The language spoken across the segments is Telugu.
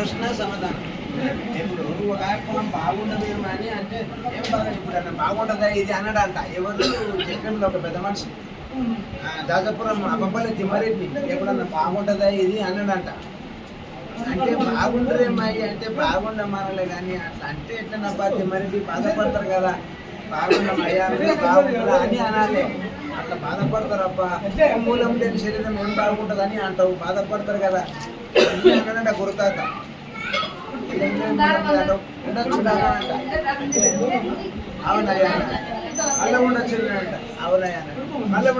ప్రశ్న సమాధానం. ఇప్పుడు ఒక మనం బాగుండదు ఏమో అని అంటే ఏం బాగా ఇప్పుడు అన్న బాగుండదా ఇది అన్నాడంట. ఎవరు? చెప్పండి ఒక పెద్ద మనిషి. దాదాపురం అబ్బాయి తిమ్మారెడ్డి. ఎప్పుడన్నా బాగుంటుందా ఇది అన్నాడంట. అంటే బాగుండరేమ్మాయి అంటే బాగుండమానలే కానీ అట్లా అంటే ఎట్లా నబ్బా తిమ్మారెడ్డి బాధపడతారు కదా? బాగుండమయ్యా బాగుండదా అని అనాలి. అట్లా బాధపడతారు అబ్బా మూలం లేని శరీరం ఏం బాగుంటుంది అంటావు బాధపడతారు కదా అని అన్నాడంట ఉండొచ్చు అంట అంటే అవునయ్యా అన్న. మళ్ళీ ఉండొచ్చు అంట అవునయ్యా అన్న. మళ్ళీ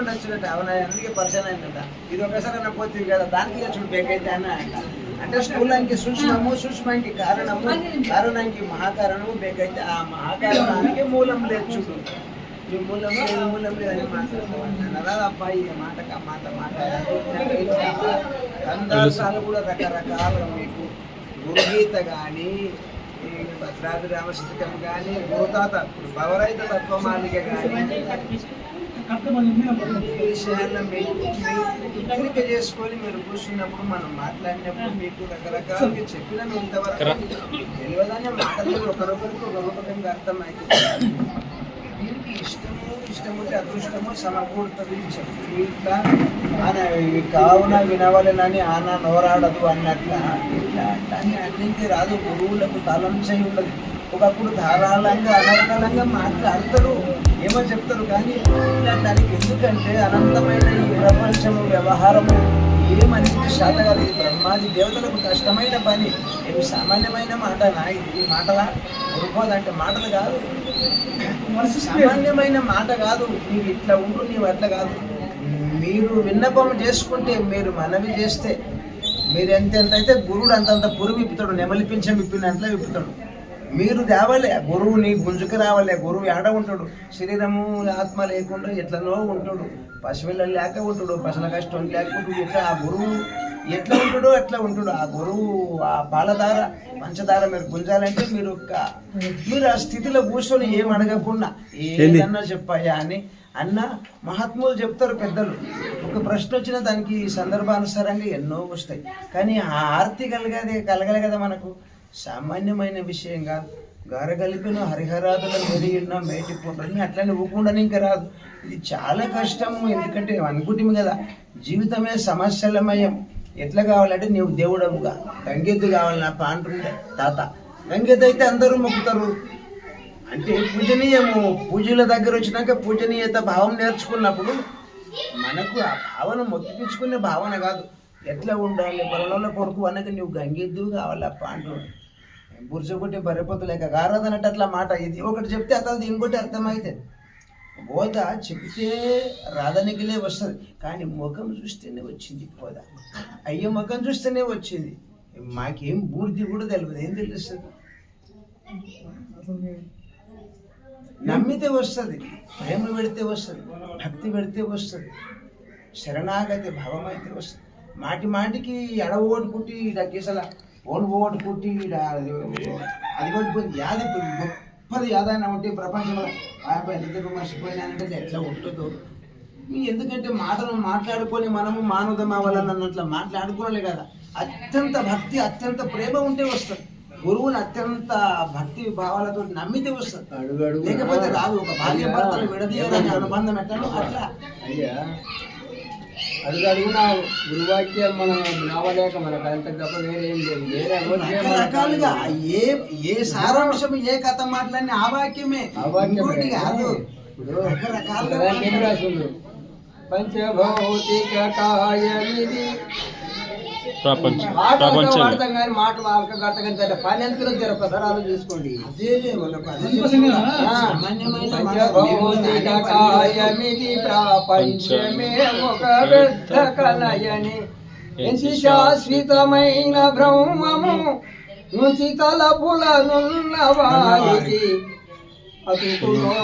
అవునయ్యా అందుకే పరిచయం అయిందంట ఇది ఒకసారి అన్న పోతుంది కదా దానికి చూడు బేకైతే అన్న అంట అంటే స్థూలానికి సూక్ష్మము సూక్ష్మానికి కారణము కారణానికి మహాకారణము బేకైతే ఆ మహాకారణానికి మూలం లేదు చూడు మూలం లేదు మూలం లేదు అని మాట్లాడతాం అబ్బాయి ఈ మాటక మాట మాట కందాసాలు కూడా రకరకాల మీకు గురుగీత కానీ ఈ భద్రాద్రి రామశతకం కానీ భూతాత భవరైత తత్వమాలిక కానీ ఎంపిక చేసుకొని మీరు కూర్చున్నప్పుడు మనం మాట్లాడినప్పుడు మీకు రకరకాలుగా చెప్పిన ఇంతవరకు తెలియదనే మాటలు ఒకరొకరికి ఒకరొకరికి అర్థమైంది ఇష్టము ఇష్టము ఇష్టముంటే అదృష్టము సమకూడుతుంది ఇట్లా ఆయన కావున వినవలనని ఆన నోరాడదు అన్నట్ల ఇట్లా అట్లానే అన్నింటి రాదు గురువులకు తాళం చేయి ఉండదు. ఒకప్పుడు ధారాళంగా అనర్గళంగా మాట్లాడతారు ఏమో చెప్తారు కానీ ఇట్లా దానికి ఎందుకంటే అనంతమైన ఈ ప్రపంచము వ్యవహారము ఏమని శాత కాదు. ఇది బ్రహ్మాది దేవతలకు కష్టమైన పని ఏమి సామాన్యమైన మాట నా ఇది మాటలా? గురుకోదంటే మాటలు కాదు. సామాన్యమైన మాట కాదు. నీవు ఇట్లా ఉండు నీవు అట్లా కాదు. మీరు విన్నపం చేసుకుంటే మీరు మనవి చేస్తే మీరు ఎంత అయితే గురువుడు అంతంత పురుగు విప్పుతాడు నెమలి పింఛం విప్పినట్లే విప్పుతాడు. మీరు తేవాలే గురువుని గుంజుకు రావాలే గురువు ఆడ ఉంటాడు? శరీరము ఆత్మ లేకుండా ఎట్లనో ఉంటాడు. పశువుల లేక ఉంటాడు పశువుల కష్టం లేకుంటాడు ఎట్లా? ఆ గురువు ఎట్లా ఉంటాడో అట్లా ఉంటాడు. ఆ గురువు ఆ పాలధార పంచదార మీరు గుంజాలంటే మీరు మీరు ఆ స్థితిలో కూర్చొని ఏం అడగకుండా ఏదన్నా చెప్పాయా అని. అన్న మహాత్ములు చెప్తారు పెద్దలు. ఒక ప్రశ్న వచ్చిన దానికి సందర్భానుసారంగా ఎన్నో వస్తాయి. కానీ ఆ ఆర్తి కలగదే కలగలే కదా మనకు. సామాన్యమైన విషయం కాదు. గారగలిపిన హరిహరాదుల మెరిగిన మేటి పుండ్రని అట్లనే ఊకుండా ఇంకా రాదు. ఇది చాలా కష్టము ఎందుకంటే అనుకుంటుంది కదా. జీవితమే సమస్యలమయం. ఎట్లా కావాలంటే నీవు దేవుడముగా. గంగెద్దు కావాలి నా పాండ్రుండే తాత. గంగెద్దు అయితే అందరూ మొక్కుతారు. అంటే పూజనీయము. పూజల దగ్గర వచ్చినాక పూజనీయత భావం నేర్చుకున్నప్పుడు మనకు ఆ భావన మొత్తిపించుకునే భావన కాదు. ఎట్లా ఉండాలి? పొలంలో కొడుకు అనగా నువ్వు గంగెద్దు కావాలి అప్ప అంటూ బుర్జగొట్టి బర్రెపోతు లేక అట్లా మాట. ఇది ఒకటి చెప్తే అతను ఇంకోటి అర్థమైతే బోధ చెప్తే రాధనికిలే వస్తుంది. కానీ ముఖం చూస్తేనే వచ్చింది బోధ. అయ్యో ముఖం చూస్తేనే వచ్చింది. మాకేం బూర్తి కూడా తెలియదు ఏం తెలుస్తుంది? నమ్మితే వస్తుంది ప్రేమ పెడితే వస్తుంది భక్తి పెడితే వస్తుంది శరణాగతి భావం అయితే వస్తుంది. మాటి మాటికి ఎడవ ఓటుకుంటే ఇడ గీసల ఓన్ ఓటుకుంటే ఇడ అది కొట్టుకుంది యాది గొప్పది యాదైనా ఉంటే ప్రపంచంలో ఆపై నిద్ర మర్చిపోయినానంటే ఎట్లా ఉంటుందో? ఎందుకంటే మాటలు మాట్లాడుకొని మనము మానవుదం అవ్వాలని అన్నట్లు మాట్లాడుకోలే కదా. అత్యంత భక్తి అత్యంత ప్రేమ ఉంటే వస్తుంది. గురువుని అత్యంత భక్తి భావాలతో నమ్మితే వస్తుంది. లేకపోతే రాదు ఒక భార్య భర్తలు విడదీయాలనే అనుబంధం ఎట్లా? అట్లా. అయ్యా. అడుగు అడుగునా గురువాక్యం మనం నవ్వలేక మనకు అంత తప్ప వేరేం లేదు. వేరే అమోఘ్యం మనకు రకరకాలుగా ఏ ఏ సారాంశం ఏ కథ మాట్లాడిన ఆ వాక్యమే. ఆ వాక్యమే. ఇంకోటి కాదు. ఇప్పుడు రకరకాలుగా ఒకదానికి ఏం రాసిండు. పంచభౌతిక కాయమిది ప్రపంచమే. ఒక పెద్ద కలయని. ఎంచి శాశ్వతమైన బ్రహ్మము నుంచి తలపులనున్న వారికి అతుకులో.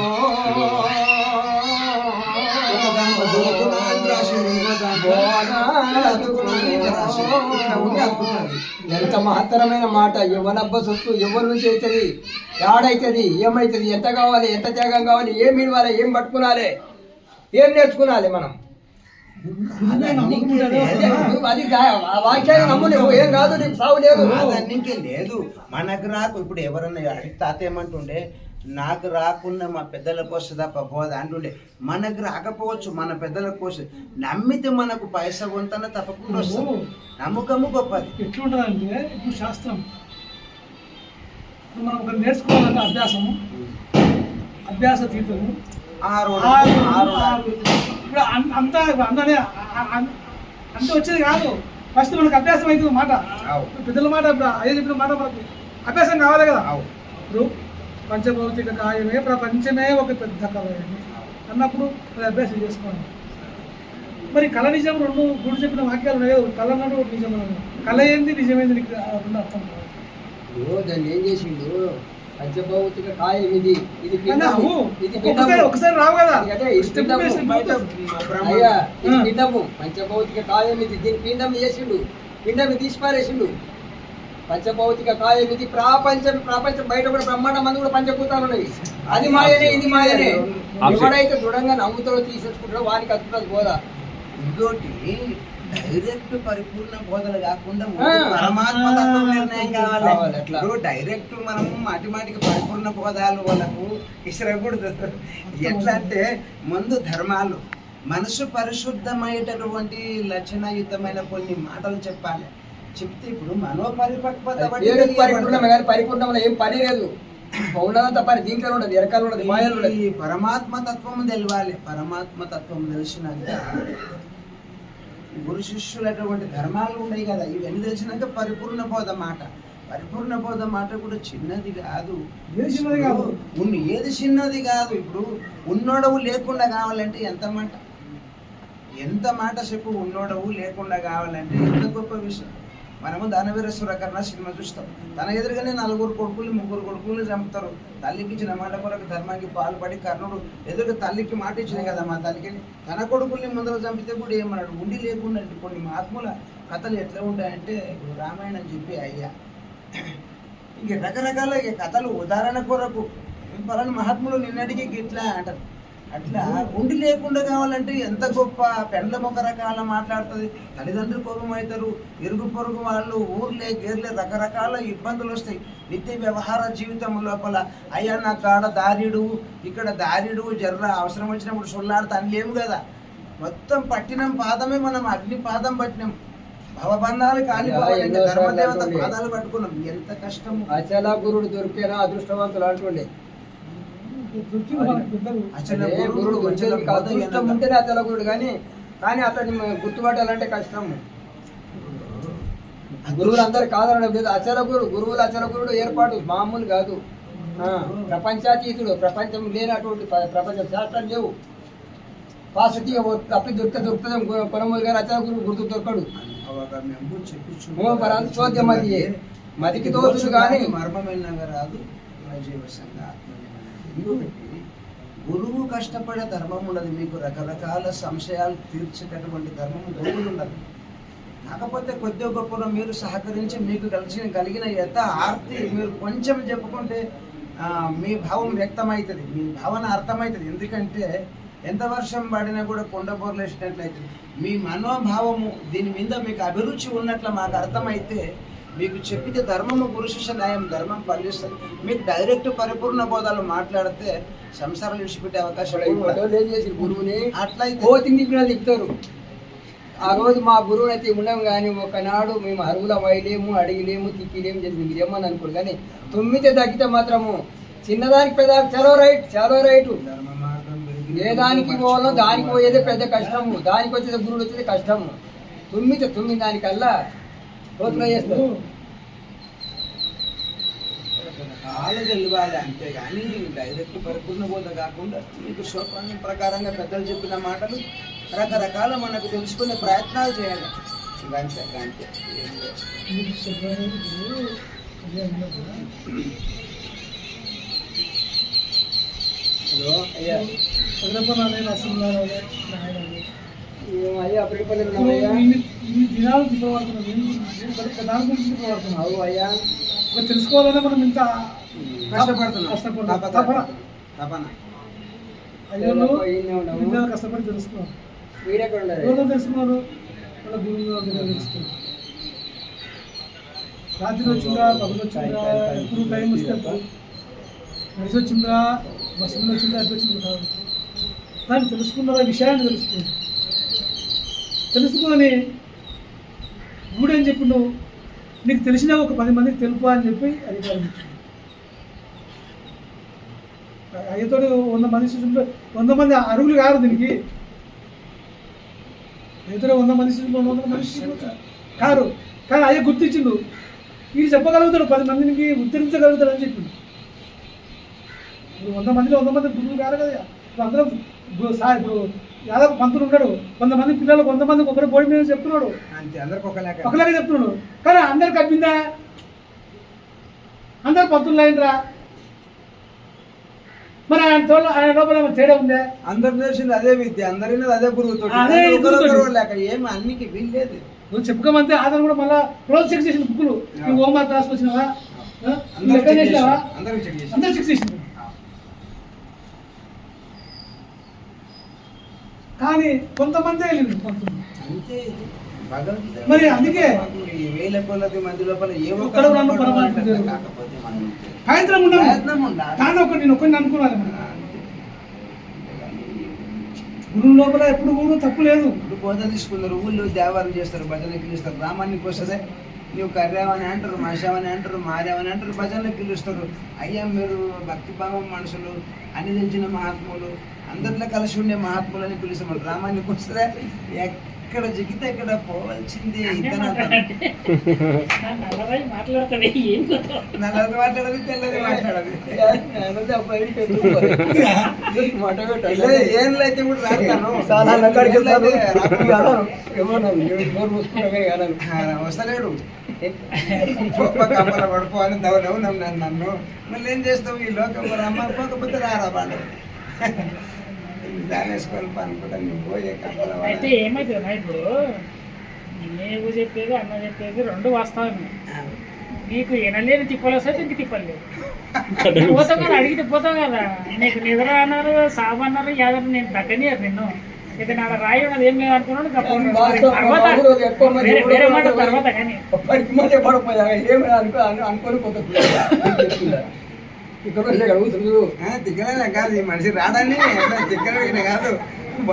ఎంత మహత్తరమైన మాట ఎవనబ్బ సొత్తు ఎవరి నుంచి అవుతుంది? యాడైతుంది ఏమవుతుంది ఎంత కావాలి ఎంత త్యాగం కావాలి? ఏం ఇవ్వాలి ఏం పట్టుకునాలి? ఏం నేర్చుకునాలి మనం? అదే వాక్యాన్ని నమ్ము నువ్వు ఏం కాదు నీకు సాగు లేదు. లేదు. మనకు రాకు. ఇప్పుడు ఎవరన్నా తాత ఏమంటుండే నాకు రాకుండా మా పెద్దలకు వస్తుంది తప్ప పోదు అంటుండే. మనకు రాకపోవచ్చు మన పెద్దలకు వస్తుంది నమ్మితే మనకు పైసా కొంతన తప్పకుండా వస్తుంది నమ్మకము గొప్పది. ఎట్లుంటుందంటే ఇప్పుడు శాస్త్రం. మనం ఒకటి నేర్చుకోవాలంటే అభ్యాసము. అభ్యాస తీర్థము ఆరు. ఇప్పుడు అంతా అందనే అంత వచ్చేది కాదు. ఫస్ట్ మనకు అభ్యాసం అవుతుంది మాట. పెద్దల మాట ఇప్పుడు అయ్యే చెప్పిన మాట మనకు అభ్యాసం కావాలి కదా. ఇప్పుడు పంచభౌతిక కాయమే ప్రపంచమే ఒక పెద్ద కలయమే అన్నప్పుడు అది అభ్యాసం చేసుకోవాలి మరి కళ నిజం రెండు గుడి చెప్పిన వాక్యాలు ఉన్నాయి? కదా కళ అన్నాడు ఒకటి నిజం అన్నాడు కళ ఏంది? నిజమైంది? నీకు రెండు అర్థం దాన్ని ఏం చేసిండు? పంచభౌతిక కాయం ఇది. ఇది ఒకసారి రావు కదా. పిండము పంచభౌతిక కాయం ఇది. దీని పిండం చేసిండు. పిండం తీసి పారేసిండు పంచభౌతిక కాయం ఇది ప్రాపంచం ప్రపంచం బయట కూడా బ్రహ్మాండ మంది కూడా పంచభూతాలు ఉన్నాయి. అది మాయనే ఇది మాయనే. ఎవడైతే దృఢంగా నమ్ముతాడో తీసేసుకుంటాడో వానికి అద్భుతాలు పోదా ఇంకోటి డైరెక్ట్ పరిపూర్ణ బోధన కాకుండా. పరమాత్మ తత్వం నిర్ణయం కావాలి. ఇప్పుడు డైరెక్ట్ మనం మాటి మాటికి పరిపూర్ణ బోధాలు వాళ్ళకు ఇసరకూడదు ఎట్లా అంటే ముందు ధర్మాలు. మనసు పరిశుద్ధమయ్యేటటువంటి లక్షణయుతమైన కొన్ని మాటలు చెప్పాలి. చెప్తే ఇప్పుడు మనోపరిపక్వత పరిపూర్ణమే. కానీ పరిపూర్ణంలో ఏం పని లేదు. ఉన్నదంతా పని దీంట్లో ఉండదు ఎరకాలు ఉండదు మాయలు ఉండదు. ఈ పరమాత్మ తత్వం తెలియాలి పరమాత్మ తత్వం తెలిసినాక గురు శిష్యులటువంటి ధర్మాలు ఉన్నాయి కదా ఇవన్నీ తెలిసినాక పరిపూర్ణ బోధ మాట. పరిపూర్ణ బోధ మాట కూడా చిన్నది కాదు. ఏది చిన్నది కాదు. ఉన్న ఏది చిన్నది కాదు. ఇప్పుడు ఉన్నోడవు లేకుండా కావాలంటే ఎంత మాట? ఎంత మాట చెప్పు ఉన్నోడవు లేకుండా కావాలంటే ఎంత గొప్ప విషయం? మనము దానవీర కర్ణ సినిమా చూస్తాం. తన ఎదురుగానే నలుగురు కొడుకులు ముగ్గురు కొడుకులు చంపుతారు. తల్లికి ఇచ్చిన మాట కొరకు ధర్మానికి పాల్పడి కర్ణుడు ఎదురుగా తల్లికి మాట ఇచ్చిన కదా మా తల్లికి తన కొడుకుల్ని ముందర చంపితే కూడా ఏమన్నాడు? ఉండి లేకుండా కొన్ని మహాత్ముల కథలు ఎట్లా ఉంటాయంటే రామాయణం చెప్పి అయ్యా ఇంక రకరకాల కథలు ఉదాహరణ కొరకు పలానా మహాత్ములు నిన్నటికి ఇట్లా అంటారు. అట్లా ఉండి లేకుండా కావాలంటే ఎంత గొప్ప పెండ్ల ఒక రకాల మాట్లాడుతుంది. తల్లిదండ్రులు కోపం అవుతారు ఇరుగు పొరుగు వాళ్ళు ఊర్లే గేర్లే రకరకాల ఇబ్బందులు వస్తాయి. నిత్య వ్యవహార జీవితం లోపల అయ్యా నా కాడ దారిడు ఇక్కడ దారిడు జర్ర అవసరం వచ్చినప్పుడు సొల్లాడుతా అని లేము కదా. మొత్తం పట్టినం పాదమే మనం అగ్ని పాదం పట్టినాం. భవబంధాలు కాలిపోవాలి ధర్మదేవత పాదాలు పట్టుకున్నాం. ఎంత కష్టము. అచల గురుడు దొరికేనా అదృష్టవంతులు అంటుండే దొరికింది మనకు పెద్దలు అసలు అదే గురువుడు గురుడు వచ్చేది అదృష్టం వినక- ఉంటేనే అచల గురుడు కానీ కానీ అతన్ని గుర్తుపట్టాలంటే కష్టం. గురువులు అందరు కాదనడం లేదు. అచల గురు గురువులు అచల గురుడు ఏర్పాటు మామూలు కాదు. ప్రపంచాతీతుడు ప్రపంచం లేనటువంటి ప్రపంచ శాస్త్రం లేవు. పాసతి తప్పి దొరికితే దొరుకుతుంది కొనమూరు గారు అచల గురువు గుర్తు దొరకడు. చోద్యం అది. మదికి తోచుడు గాని. మర్మమైన రాదు జీవసంగా ఇంకొకటి గురువు కష్టపడే ధర్మం ఉండదు. మీకు రకరకాల సంశయాలు తీర్చేటటువంటి ధర్మం గురువులు ఉండదు కాకపోతే కొద్ది గొప్పలో మీరు సహకరించి మీకు కలిసి కలిగిన యథ ఆర్తి మీరు కొంచెం చెప్పుకుంటే మీ భావం వ్యక్తమవుతుంది. మీ భావన అర్థమవుతుంది. ఎందుకంటే ఎంత వర్షం పడినా కూడా కొండ బోర్లేసినట్లయితుంది మీ మనోభావము దీని మీద మీకు అభిరుచి ఉన్నట్లు మాకు అర్థమైతే మీకు చెప్పితే ధర్మము శిష్య న్యాయం ధర్మం పనిస్తుంది మీకు డైరెక్ట్ పరిపూర్ణ బోధాలు మాట్లాడితే సంసారాలు విడిచిపెట్టే అవకాశం గురువుని అట్లయితే తిప్పుతారు. ఆ రోజు మా గురువుని అయితే ఉండం కానీ ఒకనాడు మేము అరుగులం వైలేము అడిగిలేము తిక్కిలేము చేసి మీరు ఏమని అనుకోడు కానీ తొమ్మిది తగ్గితే మాత్రము చిన్నదానికి పెద్ద చలో రైట్ చలో రైట్. ఏ దానికి పోవాలో దానికి పోయేదే పెద్ద కష్టము. దానికి వచ్చేది గురువుడు వచ్చేది కష్టము. తొమ్మిది తొమ్మిది దానికల్లా రోజు ట్రై చేస్తాను కాలు తెలియాలి అంతే కానీ డైరెక్ట్ పరిపూర్ణ బోధ కాకుండా మీకు సోపానం ప్రకారంగా పెద్దలు చెప్పిన మాటలు రకరకాల మనకు తెలుసుకునే ప్రయత్నాలు చేయాలి ఇవంతే అంతే హలో అయ్యా చంద్రబాబు నాయుడు అసలు నాయుడు అయ్యా అప్పటికి ఇప్పుడు ఇన్ని ఇన్ని దినాలు తిప్పబడుతున్నాం. దాని గురించి తిప్పబడుతున్నాం. అవు అయ్యా. మనం ఇంత కష్టపడుతున్నాం. కష్టపడుతున్నాం. తపన. తపన. విద్యను కష్టపడి తెలుసుకున్నారు? వాళ్ళ తెలుసుకున్నారు. రాత్రి వచ్చిందా? పగలు వచ్చిందా? ఎప్పుడు టైం వస్తే నడిచి వచ్చిందా? బస్సు మీద వచ్చిందా? ఎప్పుడు వచ్చిందా? కాదు. దాన్ని తెలుసుకున్న విషయాన్ని తెలుసుకుంది తెలుసుకొని మూడని అని చెప్పి నువ్వు నీకు తెలిసిన ఒక పది మందికి తెలుపు అని చెప్పి అధికారం ఇచ్చింది అయ్యతో వంద మంది శిష్యులు వంద మంది అరుగులు కాదు దీనికి. అయ్యతో వంద మంది శిష్యులు వంద మంది శిష్యులు కారు. కానీ అయ్య గుర్తించిండు. వీడు చెప్పగలుగుతాడు పది మందికి ఉత్తరించగలుగుతాడు అని చెప్పిండు. ఇప్పుడు వంద మందిలో వంద మంది గురువులు కాదు కదా. ఇప్పుడు అందరం ఇప్పుడు ఇప్పుడు యాదవ్ పంతులు ఉన్నాడు వంద మంది పిల్లలు మందికి ఒకరి బోడి మీద చెప్తున్నాడు. అంతే అందరికి ఒకలాగా ఒకలాగే చెప్తున్నాడు. కానీ అందరికి అబ్బిందా అందరు పంతులు అయినరా మరి ఆయన తోడు ఆయన లోపల తేడా ఉందా? అందరు తెలిసింది అదే విద్య అందరినది అదే గురువుతో అదే గురువుతోటి. లేక ఏమి అన్నికి వీల్లేదు నువ్వు చెప్పుకోమంటే ఆధార్ కూడా మళ్ళా రోజు చెక్ చేసిన బుక్కులు. నువ్వు హోంవర్క్ రాసుకొచ్చినావా? అందరూ చెక్ చేసినావా అందరు చెక్ చేసింది కానీ కొంతమంది వెళ్ళింది మరి అందుకే ఈ వేల కొలది మంది లోపల ఏ ఒక్కడు సాయంత్రం ఉండాలి. ఒకటి నేను ఒకరిని అనుకున్నాను. గురువు లోపల ఎప్పుడు కూడా తప్పు లేదు. ఇప్పుడు బోధ తీసుకున్నారు ఊళ్ళో దేవారం చేస్తారు భజనకి పిలుస్తారు రామానికి వస్తుంది నువ్వు కర్రావని అంటారు మాషావని అంటారు మారావని అంటారు భజనకి పిలుస్తారు అయ్యా మీరు భక్తిభావం మనుషులు అన్ని తెలిసిన మహాత్ములు అందరిలో కలిసి ఉండే మహాత్ములు అని పిలుస్తారు రామానికి వస్తే ఎక్కడ జిగితే ఎక్కడ పోవాల్సిందే నల్లరాయి మాట్లాడతాడు తెల్లది మాట్లాడదు. ఏండ్లు అయితే కూడా రాస్తాను. వస్తలేడు. కమ్మల పడిపోవాలి దవనవు నన్ను నన్ను. మళ్ళీ ఏం చేస్తావు? ఈ లోకం అమ్మ పోకపోతే రారా బాడు దాని వేసుకొని అనుకుంటా నువ్వు పోయే. అయితే ఏమైతుందా ఇప్పుడు? నీవు చెప్పేది అన్న చెప్పేది రెండు వాస్తవమే. నీకు వినలేని తిప్పలు వస్తే ఇంక తిప్పలు లేవు. పోతాం కదా అడిగితే పోతాం కదా. నీకు నిద్ర అన్నారు సాబు అన్నారు యాదవ్ నేను దక్కనియరు నిన్ను. ఇక నా రాయి ఉన్నది ఏం లేదు. వాస్తవం, తర్వాత వేరే- మాట తర్వాత కానీ. అనుకోని తిక్కలేనా కాదు ఈ మనిషి రాడని ఎట్లా తిక్కలేని కాదు.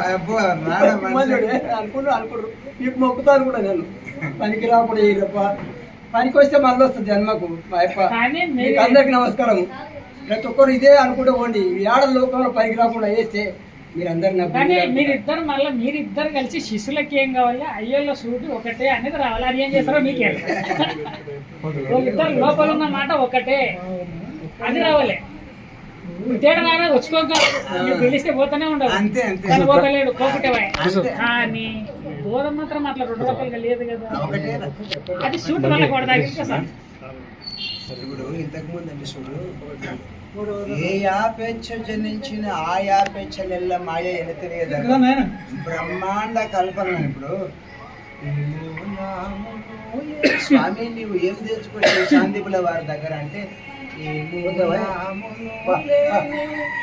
అబ్బో, రాడా మనిషి. అనుకున్నారు అనుకున్నారు నీకు మొక్కుతాను కూడా నేను పనికి రాకుండా ఈ తప్ప పనికి వస్తే మళ్ళీ వస్తుంది జన్మకు. మా అప్ప మీకు అందరికి నమస్కారం. ప్రతి ఒక్కరు ఇదే అనుకుంటూ పోండి. ఆడ లోకంలో పనికి రాకుండా వేస్తే. మీరిద్దరు మళ్ళీ మీరిద్దరు కలిసి శిష్యులకి ఏం కావాలి? అయ్యోళ్ళ సూటి ఒకటే అనేది రావాలి. అది ఏం చేస్తారో మీకే. ఇద్దరు లోపల ఉన్న మాట ఒకటే. అది రావాలి. తేడా వచ్చుకోక. పిలిస్తే పోతానే ఉండవు. అంతే, అంతే. పోతలేడు. కానీ దూరం మాత్రం అట్లా రెండు రకాలుగా లేదు కదా. అది సూట్ వల్ల సార్. ఇప్పుడు ఇంతకు ముందు అంటే చూడు ఏ యాపేచ్ఛ జనించిన ఆ యాపేచ్ఛ నెల్ల మాయ కదా నాయన. బ్రహ్మాండ కల్పన ఇప్పుడు. స్వామి నీవు ఏం తెలుసుకుంటావు శాంతిపుల వారి దగ్గర అంటే.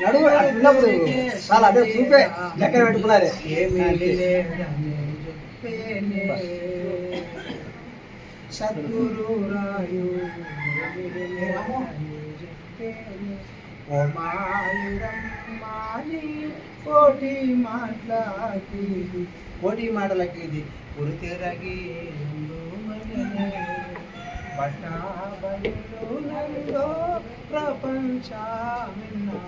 నడువు అట్లున్నప్పుడు చాలా అదే చూపే లెక్కన పెట్టుకున్నారే ఏమీ సద్గురు రాయు కోటి మాటలకి కోటి మాటలకి ఇది గురుతెరగి పట్టాబయలులలో ప్రపంచమిన్నా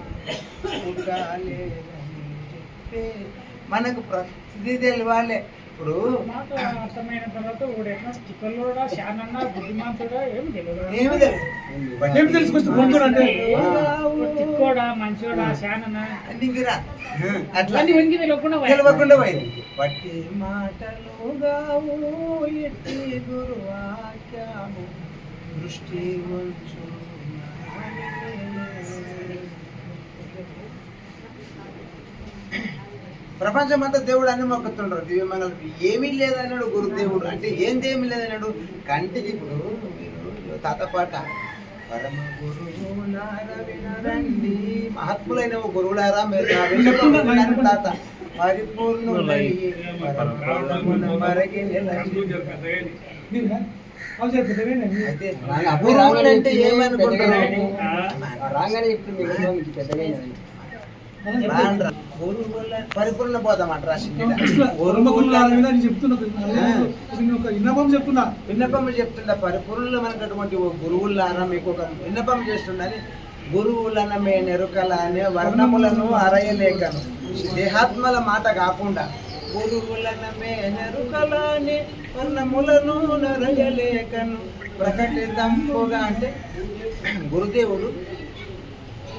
పుట్టలేదని చెప్పే మనకు ప్రతిదీ తెలియాలి ఇప్పుడు అర్థమైన తర్వాత చిక్కలోడా శానన్నా బుద్ధిమంతుడా ఏమి తెలియదు తెలుసుకొచ్చి అంటే? మంచోడా శానన్నా? తెలియకుండా. తెలియకుండా పోయింది పట్టి దృష్టి ఉంచు. ప్రపంచమంతా దేవుడు అన్ని మొక్కుతుండ్రు దివ్యమంగళ ఏమీ లేదన్నాడు గురుదేవుడు. అంటే ఏంది ఏమీ లేదన్నాడు? కంటికి ఇప్పుడు మీరు తాత పాట. పరమ వినరండి మహాత్ములైన గురువులారా మీరు తాత. పరిపూర్ణులై పరబ్రహ్మమున మరగి నిలచి. మీరా? అవి చెప్పేదేనా? అయితే రాగా- అప్పుడు గురువులు రాగానే పెద్దగా పరిపూర్ణ చెప్తున్నా నేను ఒక విన్నపం చెప్తున్నా. విన్నపం చెప్తుండ పరిపూర్ణమైనటువంటి ఓ గురువులారా మీకు ఒక విన్నపం చేస్తుండని గురువులన మే నెరుకల అనే వర్ణములను అరయలేకను. దేహాత్మల మాట కాకుండా గురువులన మే నెరుకల అనే వర్ణములను నరయలేకను ప్రకటితంపుగా అంటే గురుదేవుడు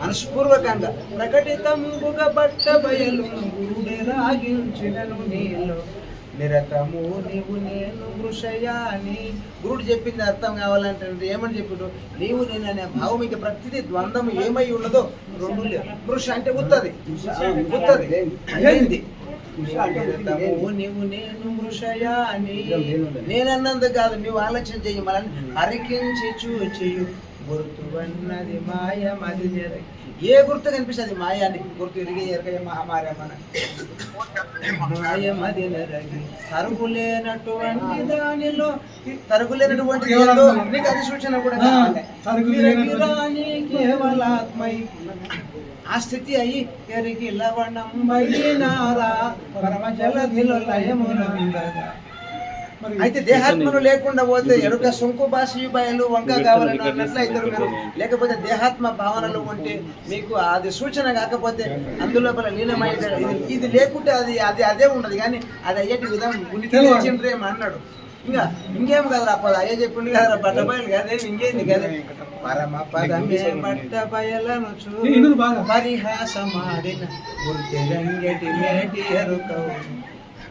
మనస్పూర్వకంగా ప్రకటితంబుగా బట్ట బయలు గురుడే రాగించినను నీలో. నిరతము నీవు నేను వృషయా అని గురుడు చెప్పింది అర్థం కావాలంటే ఏమని చెప్పిండు? నీవు నేను అనే భావం ఇక ప్రతిదీ ద్వంద్వం ఏమై ఉన్నదో రెండు లేవు. అంటే ఉత్తది ఉత్తది అదేంది నీవు నేను మృషయాని. అని కాదు నువ్వు ఆలోచన చెయ్యి మనల్ని అరికించి చూచియు. గుర్తువన్నది మాయమది జరగి ఏ గుర్తు కనిపిస్తుంది? మాయాన్ని గుర్తు ఇరిగి ఎరగ మహామారమన మాయమది నెరగి. తరుగులేనటువంటి దానిలో తరుగులేనటువంటి నీకు అది సూచన కూడా కేవలాత్మై. ఆ స్థితి అయి ఎరిగి లవణం బయనారా పరమ జలధిలో లయమునందగా మరి అయితే దేహాత్మను లేకుండా పోతే ఎరుక సొంకు బాసియు బయలు వంక కావాలని అన్నట్లు ఇద్దరు మీరు లేకపోతే దేహాత్మ భావనలు ఉంటే మీకు అది సూచన కాకపోతే అందులోపల లీనమైన ఇది లేకుంటే అది అది అదే ఉండదు. కానీ అది అయ్యేటి విధం తెచ్చిండ్రేమో అన్నాడు. ఇంకా ఇంకేం కదరా పద. అయ్యే చెప్పింది కదరా బట్టబయలు కదే. ఇంకేంది కదే పరమ పదమే బట్ట బయలను బాగా. పరిహాసమాడిన గుర్తెరంగటి మేటి ఎరుకవు.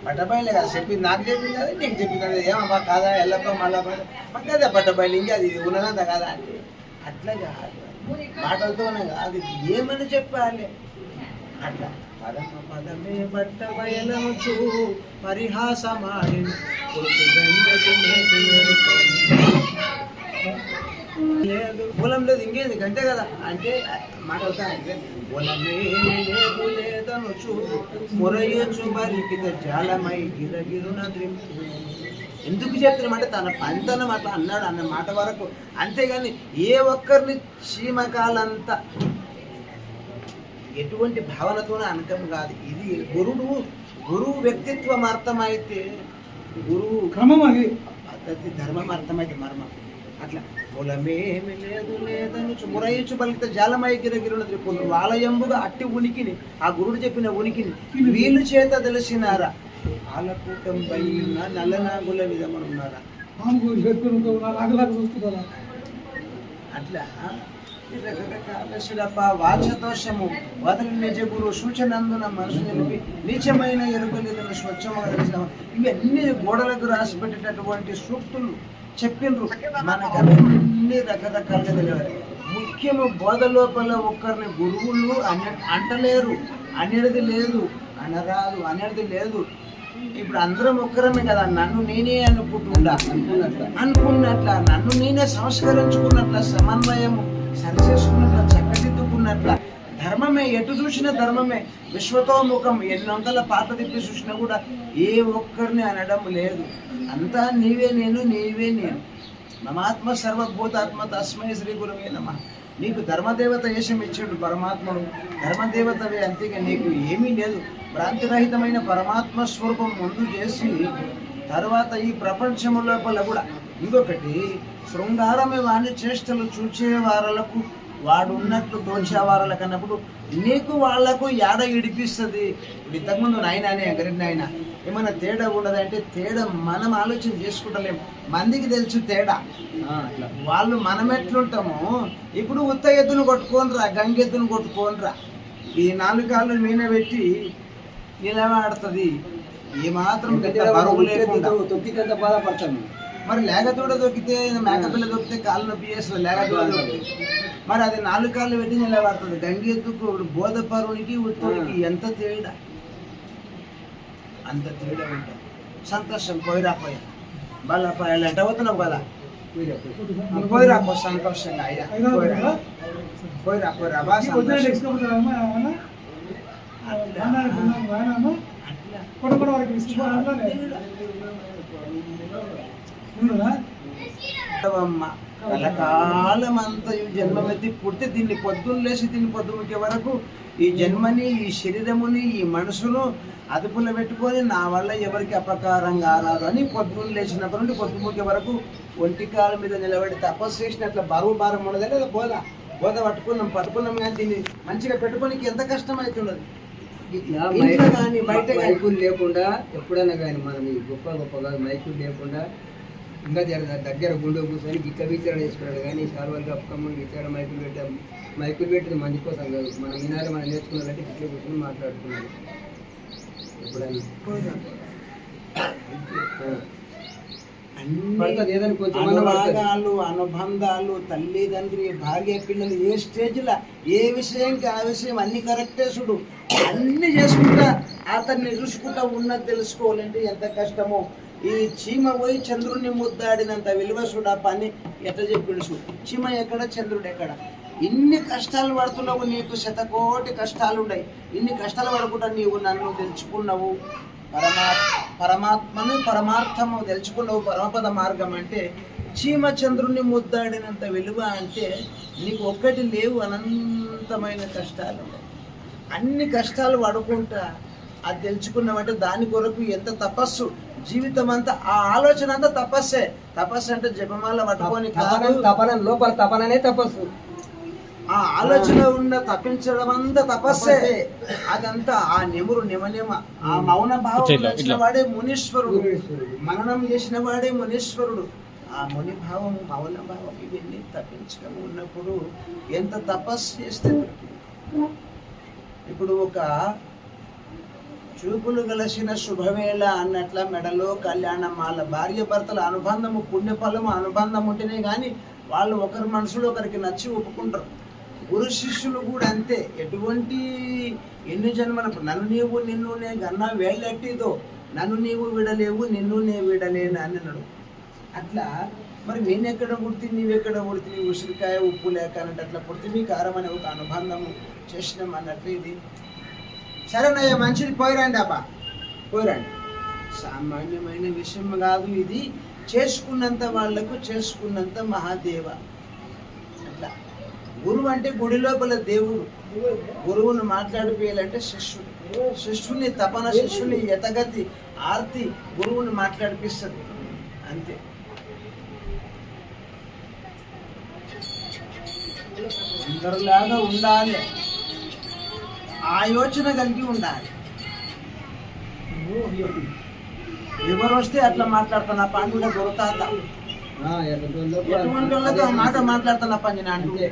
పట్టబయలే కదా చెప్పింది నాకు చెప్పింది కదా నీకు చెప్పింది కదా ఏమమ్మా కాదా ఎల్లప్ప మళ్ళా పట్టదే పట్టబయలు ఇంకా అది ఉన్నదంత కాదా అంటే. అట్లా కాదు. మాటలతోనే కాదు. ఏమని చెప్పాలి? అట్లా. పదమ పదమే బట్ట బయలవచ్చు పరిహాసమాడి మేటి ఎరుకవు లేదు ఇంకేంది? గంటే కదా. అంటే మాట్లాడతా అంటే కులమే లేదు లేదనుచు మురయచు బలికిత జాలమై గిరగిరున ద్రింపు ఎందుకు చెప్తున్నామంటే తన పంతనం అట్లా అన్నాడు అన్న మాట వరకు. అంతేగాని ఏ ఒక్కరిని చీమకాలంతా ఎటువంటి భావనతోనే అనకం కాదు. ఇది గురుడు గురువు వ్యక్తిత్వం అర్థమైతే గురువు క్రమం అది. పద్ధతి ధర్మం అర్థమైతే మర్మం. అట్లా. కులమేమి లేదు లేదని మురయించు బలిత జాలమై గిరగిరున త్రిపుణుడు వాలయంబుగా అట్టి ఉనికిని ఆ గురుడు చెప్పిన ఉనికిని వీళ్ళు చేత తెలిసినారా? ఆలకూటం పైన నల్లనాగుల విధమనున్నారా? అట్లా? వాచదోషము వదలి నిజ గురు సూచనందున మనసు నిలిపి నీచమైన ఎరుకలేదని స్వచ్ఛముగా తెలిసిన ఇవన్నీ గోడలకు రాసి పెట్టేటటువంటి సూక్తులు. చెప్పిండ్రు. మనకు అన్ని రకరకాలుగా తెలియాలి. ముఖ్యము బోధ లోపల ఒక్కరిని గురువులు అన అంటలేరు. అనేది లేదు అనరాదు అనేది లేదు. ఇప్పుడు అందరం ఒక్కరమే కదా నన్ను నేనే అనుకుంటున్నా అనుకున్నట్ల. అనుకున్నట్ల నన్ను నేనే సంస్కరించుకున్నట్ల సమన్వయము సరిచేసుకున్నట్ల చక్కదిద్దుకున్నట్ల ధర్మమే ఎటు చూసిన ధర్మమే. విశ్వతోముఖం ఎన్ని వందల పాత తిప్పి చూసినా కూడా ఏ ఒక్కరిని అనడం లేదు. అంతా నీవే నేను నీవే నేను. మమాత్మ సర్వభూతాత్మ తస్మై శ్రీ గురువే నమ. నీకు ధర్మదేవత వేషం ఇచ్చాడు పరమాత్ముడు. ధర్మదేవతవే అంతేగా నీకు ఏమీ లేదు. భ్రాంతిరహితమైన పరమాత్మ స్వరూపం ముందు చేసి తర్వాత ఈ ప్రపంచము లోపల కూడా ఇంకొకటి శృంగారమే వాణి చేష్టలు చూచే వారలకు వాడు ఉన్నట్లు తోచే వారలకు అన్నప్పుడు నీకు వాళ్ళకు యాడ ఇడిపిస్తుంది ఇప్పుడు ఇంతకుముందు నాయన అనే గరీబ్ నాయన ఏమైనా తేడా ఉండదంటే తేడా మనం ఆలోచన చేసుకుంటలేం మందికి తెలుసు తేడా. వాళ్ళు మనం ఎట్లుంటాము ఇప్పుడు ఉత్త ఎద్దును కొట్టుకోనరా గంగెద్దును కొట్టుకోనరా ఈ నాలుగు కాళ్ళు మీన పెట్టి నిలబడుతుంది ఏ మాత్రం బరువు లేకుండా తొక్కితే- తొక్కితే బాధపడతాను మరి లేగదూడ దొక్కితే మేకపిల్ల దొక్కితే కాళ్ళు నొప్పి చేస్తుంది లేగదూడ దొక్కితే. మరి అది నాలుగు కాళ్ళు పెట్టి నిలబడుతుంది. గంగెద్దుకు ఇప్పుడు బోధ పరువునికి ఉత్తోనికి ఎంత తేడా? అంత తేడా ఉంటుంది. సంతోషం పోయిరా పోయా. బాగా పోయాలి అంటే అవుతున్నావు కదా. మీరే పోయి. పోయిరా పో సంతోషంగా అయ్యా. పోయిరా. పోయిరా పోయిరా బా ఈ పొద్దున సంతోషం. తీసుకుపోతారా అమ్మ, ఏమన్నా? బంధానికి ఉన్నాం రానాము కూడా కూడా వారికి ఇష్టపడాలనే ఉండదా అమ్మ కలకాలం అంతా ఈ జన్మమెత్తి పుట్టి దీన్ని పొద్దున్న లేచి దీన్ని పొద్దుముకే వరకు ఈ జన్మని ఈ శరీరముని ఈ మనసును అదుపులో పెట్టుకొని నా వల్ల ఎవరికి అపకారం కారాదు అని పొద్దున్న లేచినప్పటి నుండి పొద్దుముకే వరకు ఒంటి కాలం మీద నిలబడి తపస్సు చేసినట్ల బరువు భారం ఉండదు లేదా బోధ బోధ పట్టుకున్నాం పట్టుకున్నాం కానీ దీన్ని మంచిగా పెట్టుకోనికి ఎంత కష్టం అవుతున్నది బయట మైకులు లేకుండా ఎప్పుడైనా కానీ మనం ఈ గొప్ప గొప్ప కాదు మైకులు లేకుండా ఇంకా జర దగ్గర గుండె కూర్చొని గిట్ల విచారణ చేసుకున్నాడు. కానీ సార్వాలు కప్పుకమ్మని విచారణ మైకులు పెట్టాం మైకులు పెట్టింది మంచి కోసం కాదు. మనం వినాలి మనం నేర్చుకున్నారంటే గిట్ల కూర్చొని మాట్లాడుకున్నాడు ఎప్పుడైనా. అనుబంధాలు తల్లిదండ్రి భార్య పిల్లలు ఏ స్టేజ్లో ఏ విషయంకి ఆ విషయం అన్ని కరెక్టే చూడు. అన్ని చేసుకుంటా అతన్ని చూసుకుంటా ఉన్నది తెలుసుకోవాలంటే ఎంత కష్టమో. ఈ చీమ పోయి చంద్రుడిని ముద్దాడినంత విలువ చూడు ఆ పని ఎట్లా చెప్పిండు చూడు. చీమ ఎక్కడ చంద్రుడు ఎక్కడ? ఇన్ని కష్టాలు పడుతున్నావు నీకు శతకోటి కష్టాలు ఉన్నాయి. ఇన్ని కష్టాలు పడకుండా నీవు నన్ను తెలుసుకున్నావు. పరమా పరమాత్మను పరమార్థము తెలుసుకున్నావు పరమపద మార్గం అంటే చీమ చంద్రుని ముద్దాడినంత విలువ అంటే నీకు ఒక్కటి లేవు అనంతమైన కష్టాలు అన్ని కష్టాలు పడుకుంటా అది తెలుసుకున్నామంటే దాని కొరకు ఎంత తపస్సు? జీవితం అంతా ఆ ఆలోచన అంతా తపస్సే. తపస్సు అంటే జపమాల పట్టుకొని తపన లోపల తపననే తపస్సు. ఆ ఆలోచన ఉన్న తప్పించడం అంతా తపస్సే. అదంతా ఆ నెమురు నిమనిమ ఆ మౌన భావం వచ్చిన. వాడే మునీశ్వరుడు. మననం చేసిన వాడే మునీశ్వరుడు. ఆ ముని భావం మౌన భావం ఇవన్నీ తప్పించడం ఉన్నప్పుడు ఎంత తపస్సు చేస్తే. ఇప్పుడు ఒక చూపులు కలిసిన శుభవేళ అన్నట్ల మెడలో కళ్యాణం వాళ్ళ భార్య భర్తల అనుబంధము పుణ్యఫలము అనుబంధం ఉంటేనే కానీ వాళ్ళు ఒకరి మనసులో ఒకరికి నచ్చి ఒప్పుకుంటారు. గురు శిష్యులు కూడా అంతే. ఎటువంటి ఎన్ని జన్మల నన్ను నీవు నిన్ను నే గన్నా వేళ్ళెట్టిదో నన్ను నీవు విడలేవు నిన్ను నే విడలేను అని అన్నాడు. అట్లా మరి నేనెక్కడ పుడితే నీవెక్కడ పుడితే ఉసిరికాయ ఉప్పు లేక అన్నట్టు అట్లా పుడితే మీ కారం అనే ఒక అనుబంధము చేసినాం అన్నట్లు ఇది. సరేనయ్య మంచిది పోయిరండి అబ్బా. పోయిరండి. సామాన్యమైన విషయం కాదు ఇది. చేసుకున్నంత వాళ్ళకు చేసుకున్నంత మహాదేవ. అట్లా. గురువు అంటే గుడి లోపల దేవుడు. గురువును మాట్లాడిపోయాలంటే శిష్యుడు. శిష్యుని తపన శిష్యుని యతగతి ఆర్తి గురువుని మాట్లాడిపిస్తుంది. అంతే. అందరిలాగా ఉండాలి. ఆ యోచన కలిగి ఉండాలి. ఎవరు వస్తే అట్లా మాట్లాడుతున్నా ఎర్ర దొంగ ఎటువంటి వాళ్ళతో మాట మాట్లాడుతున్నా పంచిన అంటే